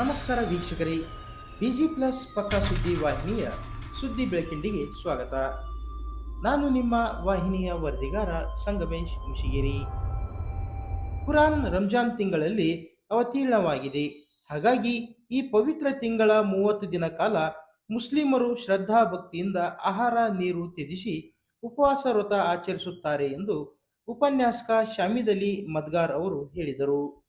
ನಮಸ್ಕಾರ ವೀಕ್ಷಕರೇ. Busy plus ಪಕ್ಕಾ ಸುದ್ದಿ ವಾಹಿನಿಯ ಸುದ್ದಿ ಬೆಳಕಿಂಡಿಗೆ ಸ್ವಾಗತ. ನಾನು ನಿಮ್ಮ ವಾಹಿನಿಯ ವರದಿಗಾರ ಸಂಗಮೇಶ್ ಮುಶಿಗಿರಿ ಕುರಾನ್ ರಂಜಾನ್ ತಿಂಗಳಲ್ಲಿ ಅವತೀರ್ಣವಾಗಿದೆ. ಹಾಗಾಗಿ ಈ ಪವಿತ್ರ ತಿಂಗಳ ಮೂವತ್ತು ದಿನ ಕಾಲ ಮುಸ್ಲಿಮರು ಶ್ರದ್ಧಾ ಭಕ್ತಿಯಿಂದ ಆಹಾರ ನೀರು ತ್ಯಜಿಸಿ ಉಪವಾಸ ವ್ರತ ಆಚರಿಸುತ್ತಾರೆ ಎಂದು ಉಪನ್ಯಾಸಕ ಶಾಮಿದ್ ಅಲಿ ಮದ್ಗಾರ್ ಅವರು ಹೇಳಿದರು.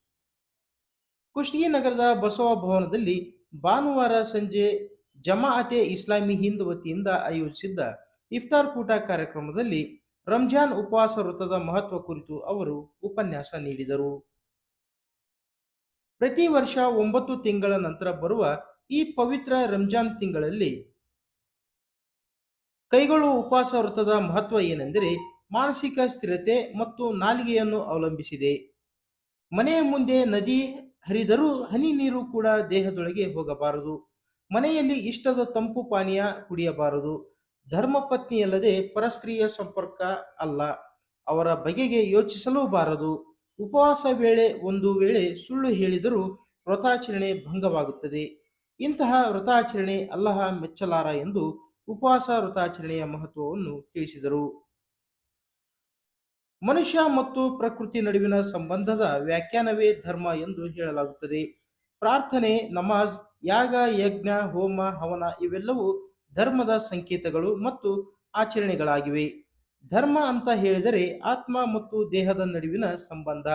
ಕುಷ್ಟಗಿ ನಗರದ ಬಸವ ಭವನದಲ್ಲಿ ಭಾನುವಾರ ಸಂಜೆ ಜಮಾಅತೆ ಇಸ್ಲಾಮಿ ಹಿಂದ್ ವತಿಯಿಂದ ಆಯೋಜಿಸಿದ್ದ ಇಫ್ತಾರ್ ಕೂಟ ಕಾರ್ಯಕ್ರಮದಲ್ಲಿ ರಂಜಾನ್ ಉಪವಾಸ ವೃತ್ತದ ಮಹತ್ವ ಕುರಿತು ಅವರು ಉಪನ್ಯಾಸ ನೀಡಿದರು. ಪ್ರತಿ ವರ್ಷ ಒಂಬತ್ತು ತಿಂಗಳ ನಂತರ ಬರುವ ಈ ಪವಿತ್ರ ರಂಜಾನ್ ತಿಂಗಳಲ್ಲಿ ಕೈಗೊಳ್ಳುವ ಉಪವಾಸ ವೃತ್ತದ ಮಹತ್ವ ಏನೆಂದರೆ ಮಾನಸಿಕ ಸ್ಥಿರತೆ ಮತ್ತು ನಾಲಿಗೆಯನ್ನು ಅವಲಂಬಿಸಿದೆ. ಮನೆಯ ಮುಂದೆ ನದಿ ಹರಿದರೂ ಹನಿ ನೀರು ಕೂಡ ದೇಹದೊಳಗೆ ಹೋಗಬಾರದು. ಮನೆಯಲ್ಲಿ ಇಷ್ಟದ ತಂಪು ಪಾನೀಯ ಕುಡಿಯಬಾರದು. ಧರ್ಮಪತ್ನಿಯಲ್ಲದೆ ಪರಸ್ತ್ರೀಯ ಸಂಪರ್ಕ ಅಲ್ಲ. ಅವರ ಬಗೆಗೆ ಯೋಚಿಸಲೂ ಬಾರದು ಉಪವಾಸ ವೇಳೆ ಒಂದು ವೇಳೆ ಸುಳ್ಳು ಹೇಳಿದರೂ ವ್ರತಾಚರಣೆ ಭಂಗವಾಗುತ್ತದೆ. ಇಂತಹ ವ್ರತಾಚರಣೆ ಅಲ್ಲಹ ಮೆಚ್ಚಲಾರ ಎಂದು ಉಪವಾಸ ವ್ರತಾಚರಣೆಯ ಮಹತ್ವವನ್ನು ತಿಳಿಸಿದರು. ಮನುಷ್ಯ ಮತ್ತು ಪ್ರಕೃತಿ ನಡುವಿನ ಸಂಬಂಧದ ವ್ಯಾಖ್ಯಾನವೇ ಧರ್ಮ ಎಂದು ಹೇಳಲಾಗುತ್ತದೆ. ಪ್ರಾರ್ಥನೆ, ನಮಾಜ್, ಯಾಗ, ಯಜ್ಞ, ಹೋಮ, ಹವನ ಇವೆಲ್ಲವೂ ಧರ್ಮದ ಸಂಕೇತಗಳು ಮತ್ತು ಆಚರಣೆಗಳಾಗಿವೆ. ಧರ್ಮ ಅಂತ ಹೇಳಿದರೆ ಆತ್ಮ ಮತ್ತು ದೇಹದ ನಡುವಿನ ಸಂಬಂಧ,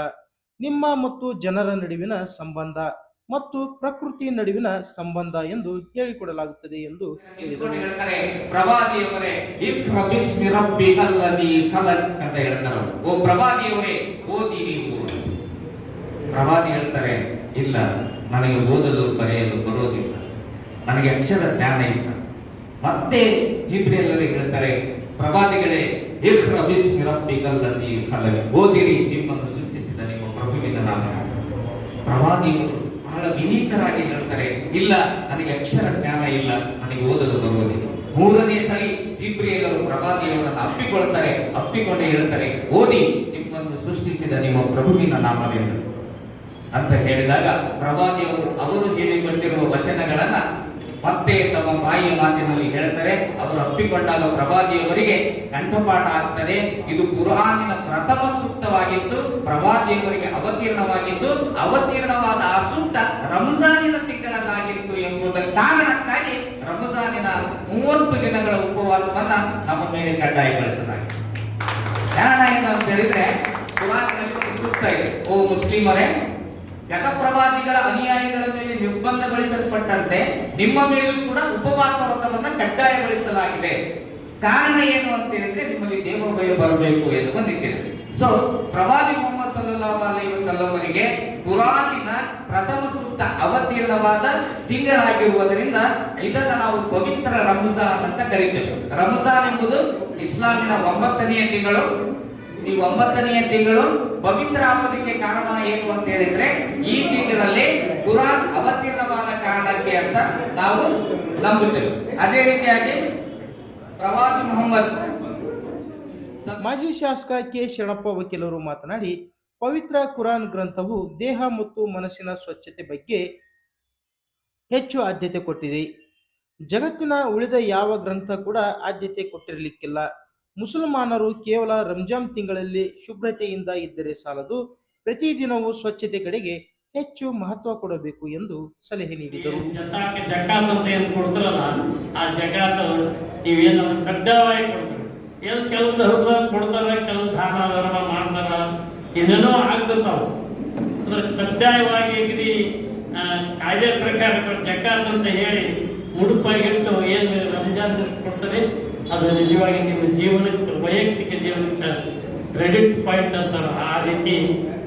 ನಿಮ್ಮ ಮತ್ತು ಜನರ ನಡುವಿನ ಸಂಬಂಧ ಮತ್ತು ಪ್ರಕೃತಿ ನಡುವಿನ ಸಂಬಂಧ ಎಂದು ಹೇಳಿಕೊಡಲಾಗುತ್ತದೆ ಎಂದು ಪ್ರವಾದಿ ಹೇಳ್ತಾರೆ, ಇಲ್ಲ, ನನಗೆ ಓದಲು ಬರೆಯಲು ಬರೋದಿಲ್ಲ. ನನಗೆ ಅಕ್ಷರ ಜ್ಞಾನ ಇಲ್ಲ. ಮತ್ತೆ ಜಿಬ್ರಿಯಲ್ಲರಿಗೆ ಹೇಳ್ತಾರೆ, ಪ್ರವಾದಿಗಳೇ ಓದಿರಿ, ನಿಮ್ಮನ್ನು ಸೃಷ್ಟಿಸಿದ ನಿಮ್ಮ ಪ್ರಭುವಿನ ನಾಮ ಪ್ರವಾದಿಗಳು ಬಹಳ ವಿನೀತರಾಗಿ ಹೇಳ್ತಾರೆ, ಇಲ್ಲ, ನನಗೆ ಅಕ್ಷರ ಜ್ಞಾನ ಇಲ್ಲ, ನನಗೆ ಓದಲು ಬರುವುದಿಲ್ಲ. ಮೂರನೇ ಸರಿ ಜಿಬ್ರಿಯಲ್ಲರು ಪ್ರಭಾತಿಯವರನ್ನು ಅಪ್ಪಿಕೊಳ್ತಾರೆ, ಅಪ್ಪಿಕೊಂಡು ಹೇಳ್ತಾರೆ, ಓದಿ, ನಿಮ್ಮನ್ನು ಸೃಷ್ಟಿಸಿದ ನಿಮ್ಮ ಪ್ರಭುವಿನ ನಾಮವೆಂದು. ಅಂತ ಹೇಳಿದಾಗ ಪ್ರಭಾತಿಯವರು ಅವರು ಹೇಳಿಕೊಟ್ಟಿರುವ ವಚನಗಳನ್ನ ಮತ್ತೆ ತಮ್ಮ ಬಾಯಿಯ ಮಾತಿನಲ್ಲಿ ಹೇಳ್ತಾರೆ, ಅವರು ಅಪ್ಪಿಕೊಂಡಾಗ ಪ್ರಭಾದಿಯವರಿಗೆ ಕಂಠಪಾಠ ಆಗ್ತದೆ, ಇದು ಕುರಾನಿನ ಪ್ರಥಮ ಸೂಕ್ತವಾಗಿದ್ದು ಪ್ರಭಾದಿಯವರಿಗೆ ಅವತೀರ್ಣವಾಗಿದ್ದು ಅವತೀರ್ಣವಾದ ರಂಜಾನಿನ ತಿಂಗಳಲ್ಲಾಗಿತ್ತು ಎಂಬುದರ ಕಾರಣಕ್ಕಾಗಿ ರಂಜಾನಿನ ಮೂವತ್ತು ದಿನಗಳ ಉಪವಾಸವನ್ನ ನಮ್ಮ ಮೇಲೆ ಕಡ್ಡಾಯಗೊಳಿಸಲಾಗಿದೆ ಅಂತ ಹೇಳಿದ್ರೆ ಸೂಕ್ತ ಓ ಮುಸ್ಲಿಮರೇ ಜಗಪ್ರವಾದಿಗಳ ಅನುಯಾಯಿಗಳ ಮೇಲೆ ನಿರ್ಬಂಧಗೊಳಿಸಲ್ಪಟ್ಟಂತೆ ನಿಮ್ಮ ಮೇಲೂ ಕೂಡ ಉಪವಾಸ ವ್ರತವನ್ನ ಕಡ್ಡಾಯಗೊಳಿಸಲಾಗಿದೆ. ಕಾರಣ ಏನು ಅಂತ ಹೇಳಿದ್ರೆ ನಿಮ್ಮಲ್ಲಿ ದೇವಭಯ ಬರಬೇಕು ಎನ್ನುವ ನಿಟ್ಟಿನಲ್ಲಿ ಸೊ ಪ್ರವಾದಿ ಮೊಹಮ್ಮದ್ ಸಲ್ಲಲ್ಲಾಹು ಅಲೈಹಿ ವಸಲ್ಲಂ ಅವರಿಗೆ ಕುರಾನಿನ ಪ್ರಥಮ ಸೂಕ್ತ ಅವತೀರ್ಣವಾದ ತಿಂಗಳಾಗಿರುವುದರಿಂದ ಇದನ್ನ ನಾವು ಪವಿತ್ರ ರಂಜಾನ್ ಅಂತ ಕರಿತೇವೆ. ರಂಜಾನ್ ಎಂಬುದು ಇಸ್ಲಾಮಿನ ಒಂಬತ್ತನೆಯ ತಿಂಗಳು. ಈ ಒಂಬತ್ತನೆಯ ತಿಂಗಳು ಪವಿತ್ರ ಆಗೋದಕ್ಕೆ ಕಾರಣ ಏನು ಅಂತ ಹೇಳಿದ್ರೆ ಈ ತಿಂಗಳಲ್ಲಿ ಕುರಾನ್ ಅವತೀರ್ಣವಾದ ಕಾರಣಕ್ಕೆ ಅಂತ ನಾವು ನಂಬುತ್ತೇವೆ. ಅದೇ ರೀತಿಯಾಗಿ ಪ್ರವಾದಿ ಮೊಹಮ್ಮದ್ ಮಾಜಿ ಶಾಸಕ ಕೆ ಶರಣಪ್ಪ ವಕೀಲರು ಮಾತನಾಡಿ ಪವಿತ್ರ ಕುರಾನ್ ಗ್ರಂಥವು ದೇಹ ಮತ್ತು ಮನಸ್ಸಿನ ಸ್ವಚ್ಛತೆ ಬಗ್ಗೆ ಹೆಚ್ಚು ಆದ್ಯತೆ ಕೊಟ್ಟಿದೆ. ಜಗತ್ತಿನ ಉಳಿದ ಯಾವ ಗ್ರಂಥ ಕೂಡ ಆದ್ಯತೆ ಕೊಟ್ಟಿರಲಿಕ್ಕಿಲ್ಲ. ಮುಸಲ್ಮಾನರು ಕೇವಲ ರಂಜಾನ್ ತಿಂಗಳಲ್ಲಿ ಶುಭ್ರತೆಯಿಂದ ಇದ್ದರೆ ಸಾಲದು ಪ್ರತಿದಿನವೂ ಸ್ವಚ್ಛತೆ ಕಡೆಗೆ ಹೆಚ್ಚು ಮಹತ್ವ ಕೊಡಬೇಕು ಎಂದು ಸಲಹೆ ನೀಡಿದರು. ಜಕಾತ್ ಅಂತ ಏನು ಕೊಡ್ತಾರಲ್ಲ ಆ ಜಕಾತ್ ಇವೇನು ಕಡ್ಡಾಯವಾಗಿ ಕೊಡ್ತಾರೆ ಕೆಲವೊಂದು ಹೃದಯ ಕೊಡ್ತಾರ ಕೆಲವು ದಾನ ಧರ್ಮ ಮಾಡ್ತಾರ ಏನೇನೋ ಆಗ್ತಿರ್ತಾವ. ಕಡ್ಡಾಯವಾಗಿ ಆ, ಕಾಯ್ದೆ ಪ್ರಕಾರ ಜಕಾತ್ ಅಂತ ಹೇಳಿ ಉಡುಪಾಗಿಟ್ಟು ಏನು ರಂಜಾನ್ ಕೊಡ್ತಾರೆ ಅದು ನಿಜವಾಗಿ ನಿಮ್ಮ ಜೀವನಕ್ಕೆ ವೈಯಕ್ತಿಕ ಜೀವನಕ್ಕೆ ಕ್ರೆಡಿಟ್ ಪಾಯಿಂಟ್ ಅಂತಾರ. ಆ ರೀತಿ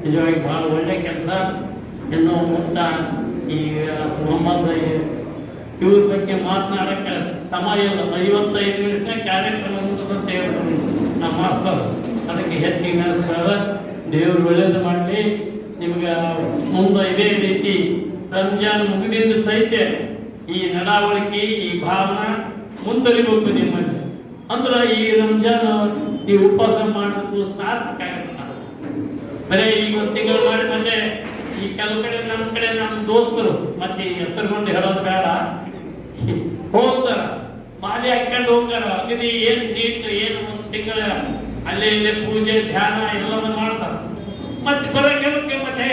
ನಿಜವಾಗಿ ಬಹಳ ಒಳ್ಳೆ ಕೆಲಸ. ಇನ್ನು ಮುಕ್ತ ಈ ಮೊಹಮ್ಮದ್ ಇವ್ರ ಬಗ್ಗೆ ಮಾತನಾಡಕ್ಕೆ ಸಮಯ ಐವತ್ತೈದು ನಿಮಿಷ ಕಾರ್ಯಕ್ರಮ ಹೇಳ್ತಾರೆ ನಮ್ಮ ಮಾಸ್ತರ್ ಅದಕ್ಕೆ ಹೆಚ್ಚಿಗೆ ನೆನಪು ದೇವರು ಒಳ್ಳೇದು ಮಾಡಲಿ. ನಿಮ್ಗೆ ಮುಂದೆ ಇದೇ ರೀತಿ ರಂಜಾನ್ ಮುಗಿದಿಂದ ಸಹಿತ ಈ ನಡಾವಳಿಕೆ, ಈ ಭಾವನ ಮುಂದರಿಬೇಕು ನಿಮ್ಮ ಅಂದ್ರೆ ಈ ರಂಜಾನ್ ಈ ಉಪವಾಸ ಮಾಡಬೇಕು ಸಾರ್ಥಕ ಆಗುತ್ತೆ ಬರೇ ಈಗ ಒಂದು ತಿಂಗಳು ಮಾಡಿ ಮತ್ತೆ ಈ ಕೆಲವು ಕಡೆ ನಮ್ಮ ಕಡೆ ನಮ್ಮ ದೋಸ್ತರು ಮತ್ತೆ ಹೆಸರುಗೊಂಡು ಹೇಳೋದು ಬೇಡ. ಹೋಗ್ತಾರ. ಮಾಲೆ ಹಾಕೊಂಡು ಹೋಗ್ತಾರ. ಅಗದಿ ಏನ್ ನೀಟ್ ಏನು ಒಂದು ತಿಂಗಳ ಅಲ್ಲೇ ಇಲ್ಲೇ ಪೂಜೆ, ಧ್ಯಾನ ಎಲ್ಲವನ್ನು ಮಾಡ್ತಾರ. ಮತ್ತೆ ಬರಕ್ಕೆ ಮತ್ತೆ ಮತ್ತೆ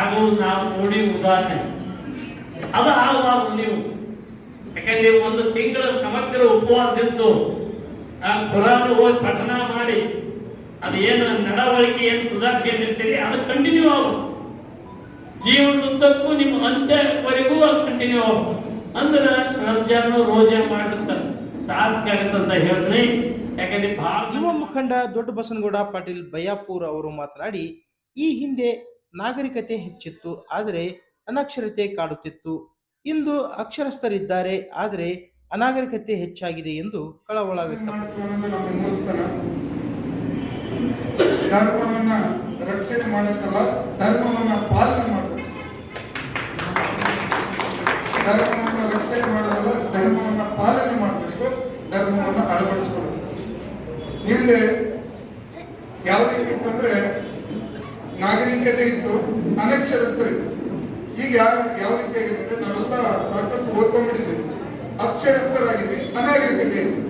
ಆಗು ನಾವು ನೋಡಿ ಉದಾಹರಣೆ. ಅದು ಆಗುವಾಗ ನೀವು. ಯಾಕಂದ್ರೆ ಒಂದು ತಿಂಗಳ ಸಮಗ್ರ ಉಪವಾಸ ಇತ್ತು. ಆ ಕುರಾನ್ ಹೋಗಿ ಪಠನ ಮಾಡಿ. ಅದು ಏನು ನಡವಳಿಕೆ, ಏನು ಸುಧಾರಿಸ್ಕೊಂಡಿರ್ತೀರಿ ಅದು ಕಂಟಿನ್ಯೂ ಆಗುತ್ತೆ ಜೀವನದುದ್ದಕ್ಕೂ ನಿಮ್ಮ ಅಂತ್ಯವರೆಗೂ ಅದು ಕಂಟಿನ್ಯೂ ಆಗುತ್ತೆ ಅಂದ್ರೆ ರಂಜಾನ್ ರೋಜೆ ಮಾಡಿರ್ತಾರೆ ಸಾರ್ಥಕ ಆಗುತ್ತಂತ ಹೇಳ್ರಿ ಯಾಕಂದ್ರೆ ಯುವ ಮುಖಂಡ ದೊಡ್ಡ ಬಸನಗೌಡ ಪಾಟೀಲ್ ಬಯ್ಯಾಪುರ್ ಅವರು ಮಾತನಾಡಿ ಈ ಹಿಂದೆ ನಾಗರಿಕತೆ ಹೆಚ್ಚಿತ್ತು ಆದರೆ ಅನಕ್ಷರತೆ ಕಾಡುತ್ತಿತ್ತು. ಇಂದು ಅಕ್ಷರಸ್ಥರಿದ್ದಾರೆ ಆದರೆ ಅನಾಗರಿಕತೆ ಹೆಚ್ಚಾಗಿದೆ ಎಂದು ಕಳವಳ ವ್ಯಕ್ತಪಡಿಸಿದರು. ನಮ್ಮ ಮೂರ್ತನ ಧರ್ಮವನ್ನ ರಕ್ಷಣೆ ಮಾಡಕ್ಕಲ್ಲ ಧರ್ಮವನ್ನ ಪಾಲನೆ ಮಾಡಬೇಕು ಧರ್ಮವನ್ನ ರಕ್ಷಣೆ ಮಾಡೋದಲ್ಲ ಧರ್ಮವನ್ನ ಪಾಲನೆ ಮಾಡಬೇಕು ಧರ್ಮವನ್ನ ಅಳವಡಿಸ್ಕೊಳ್ಬೇಕು ಹಿಂದೆ ಯಾವ ರೀತಿ ಇತ್ತಂದ್ರೆ ನಾಗರಿಕತೆ ಇತ್ತು, ಅನಕ್ಷರಸ್ಥರಿತ್ತು. ಈಗ ಯಾವ ಯಾವ ರೀತಿ ಆಗಿದೆ ಅಂದ್ರೆ ನಾವೆಲ್ಲ ಸಾಕಷ್ಟು ಓದ್ಕೊಂಡ್ಬಿಟ್ಟಿದ್ವಿ. ಅಕ್ಷರಸ್ಥರಾಗಿದ್ವಿ, ಅನಾಗರಿಕತೆ ಇತ್ತು.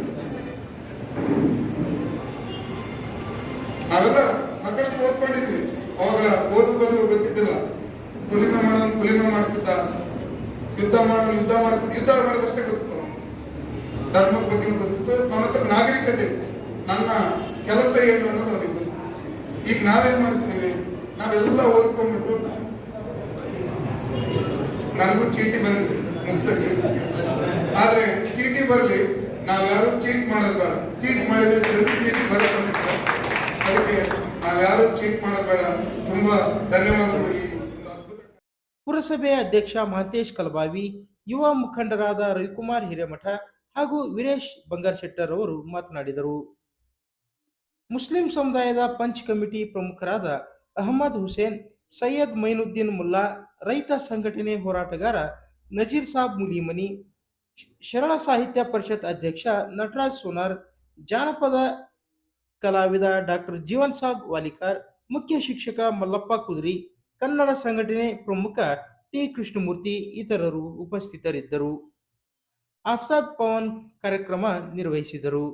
ನಾವೆಲ್ಲ ಸಾಕಷ್ಟು ಓದ್ಕೊಂಡಿದ್ವಿ. ಅವಾಗ ಓದು ಬಂದು ಗೊತ್ತಿದ್ದಿಲ್ಲ. ಕುಲಿಮೆ ಮಾಡೋನ್ ಕುಲಿಮೆ ಮಾಡ್ತಿದ್ದ, ಯುದ್ಧ ಮಾಡೋನ್ ಯುದ್ಧ ಮಾಡ್ತಿದ್ದ, ಯುದ್ಧ ಮಾಡೋದಷ್ಟೇ ಗೊತ್ತಿತ್ತು. ಧರ್ಮದ ಬಗ್ಗೆ ಗೊತ್ತಿತ್ತು ಅವನ ಹತ್ರ ನಾಗರಿಕತೆ ಇತ್ತು. ನನ್ನ ಕೆಲಸ ಏನು ಅನ್ನೋದು ಅವ್ರಿಗೆ ಗೊತ್ತು. ಈಗ ನಾವೇನ್ ಮಾಡ್ತೀವಿ? ನಾವೆಲ್ಲ ಓದ್ಕೊಂಡ್ಬಿಟ್ಟು ನನಗೂ ಚೀಟಿ ಬಂದಿದೆ, ಮುಗಿಸಕ್ಕೆ. ಆದ್ರೆ ಚೀಟಿ ಬರಲಿ, ನಾವ್ಯಾರು ಚೀಟ್ ಮಾಡೋದ್ಬೇಡ ಚೀಟ್ ಮಾಡಿದ್ರೆ ಚೀಟಿ ಬರುತ್ತೆ. ಅದಕ್ಕೆ ನಾವ್ಯಾರು ಚೀಟ್ ಮಾಡೋದ್ಬೇಡ ತುಂಬಾ ಧನ್ಯವಾದಗಳು ಈ ಪುರಸಭೆ ಅಧ್ಯಕ್ಷ ಮಹಂತೇಶ್ ಕಲಬಾವಿ, ಯುವ ಮುಖಂಡರಾದ ರವಿಕುಮಾರ್ ಹಿರೇಮಠ ಹಾಗೂ ವೀರೇಶ್ ಬಂಗಾರಶೆಟ್ಟರ್ ಅವರು ಮಾತನಾಡಿದರು. ಮುಸ್ಲಿಂ ಸಮುದಾಯದ ಪಂಚ್ ಕಮಿಟಿ ಪ್ರಮುಖರಾದ ಅಹಮದ್ ಹುಸೇನ್, ಸೈಯದ್ ಮೈನುದ್ದೀನ್ ಮುಲ್ಲಾ, ರೈತ ಸಂಘಟನೆ ಹೋರಾಟಗಾರ ನಜೀರ್ ಸಾಬ್ ಮುಲಿಮನಿ, ಶರಣ ಸಾಹಿತ್ಯ ಪರಿಷತ್ ಅಧ್ಯಕ್ಷ ನಟರಾಜ್ ಸೋನಾರ್, ಜಾನಪದ ಕಲಾವಿದ ಡಾಕ್ಟರ್ ಜೀವನ್ ಸಾಬ್ ವಾಲಿಕಾರ್, ಮುಖ್ಯ ಶಿಕ್ಷಕ ಮಲ್ಲಪ್ಪ ಕುದ್ರಿ, ಕನ್ನಡ ಸಂಘಟನೆ ಪ್ರಮುಖ ಟಿ ಕೃಷ್ಣಮೂರ್ತಿ ಇತರರು ಉಪಸ್ಥಿತರಿದ್ದರು. ಆಫ್ತಾಬ್ ಪವನ್ ಕಾರ್ಯಕ್ರಮ ನಿರ್ವಹಿಸಿದರು.